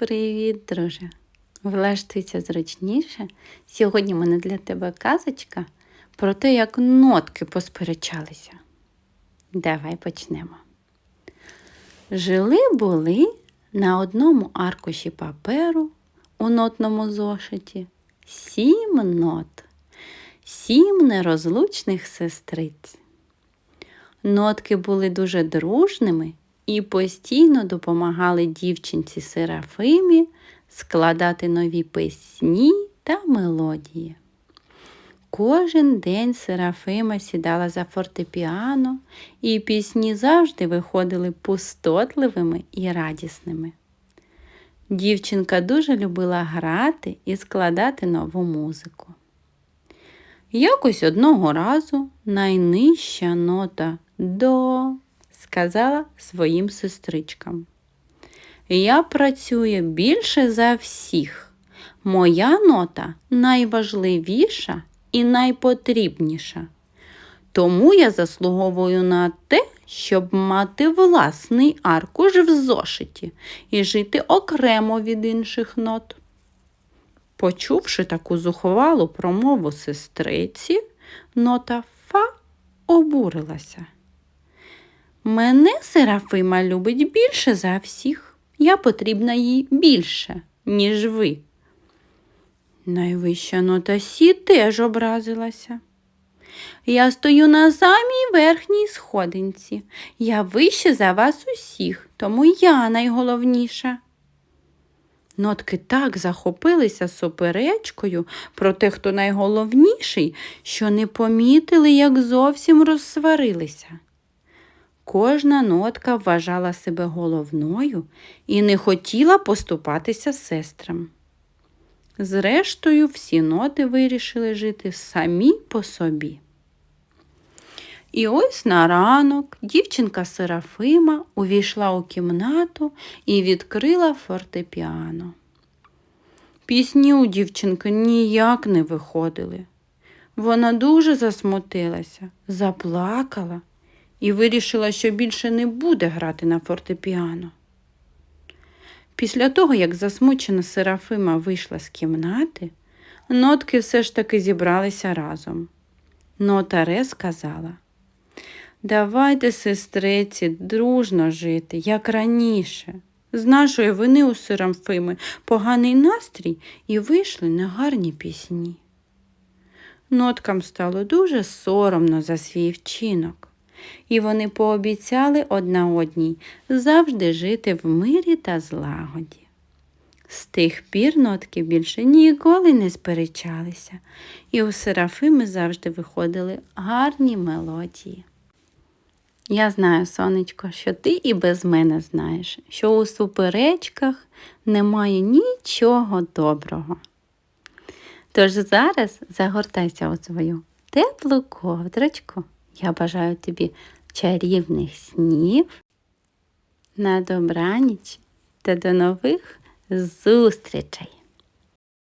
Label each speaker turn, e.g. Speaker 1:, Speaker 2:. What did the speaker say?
Speaker 1: Привіт, друже. Влаштуйся зручніше. Сьогодні в мене для тебе казочка про те, як нотки посперечалися. Давай почнемо. Жили були на одному аркуші паперу у нотному зошиті сім нот, сім нерозлучних сестриць. Нотки були дуже дружними і постійно допомагали дівчинці Серафимі складати нові пісні та мелодії. Кожен день Серафима сідала за фортепіано, і пісні завжди виходили пустотливими і радісними. Дівчинка дуже любила грати і складати нову музику. Якось одного разу найнижча нота до сказала своїм сестричкам. Я працюю більше за всіх. Моя нота найважливіша і найпотрібніша. Тому я заслуговую на те, щоб мати власний аркуш в зошиті і жити окремо від інших нот. Почувши таку зухвалу промову сестриці, нота Фа обурилася. Мене Серафима любить більше за всіх. Я потрібна їй більше, ніж ви. Найвища нота Сі теж образилася. Я стою на самій верхній сходинці. Я вище за вас усіх, тому я найголовніша. Нотки так захопилися суперечкою про те, хто найголовніший, що не помітили, як зовсім розсварилися. Кожна нотка вважала себе головною і не хотіла поступатися сестрам. Зрештою, всі ноти вирішили жити самі по собі. І ось на ранок дівчинка Серафима увійшла у кімнату і відкрила фортепіано. Пісні у дівчинки ніяк не виходили. Вона дуже засмутилася, заплакала і вирішила, що більше не буде грати на фортепіано. Після того, як засмучена Серафима вийшла з кімнати, нотки все ж таки зібралися разом. Нота Ре сказала Давайте, сестриці, дружно жити, як раніше. З нашої вини у Серафими поганий настрій і вийшли негарні пісні. Ноткам стало дуже соромно за свій вчинок, і вони пообіцяли одна одній завжди жити в мирі та злагоді. З тих пір нотки більше ніколи не сперечалися, і у Серафими завжди виходили гарні мелодії. Я знаю, сонечко, що ти і без мене знаєш, що у суперечках немає нічого доброго. Тож зараз загортайся у свою теплу ковдрочку. Я бажаю тобі чарівних снів, на добраніч та до нових зустрічей!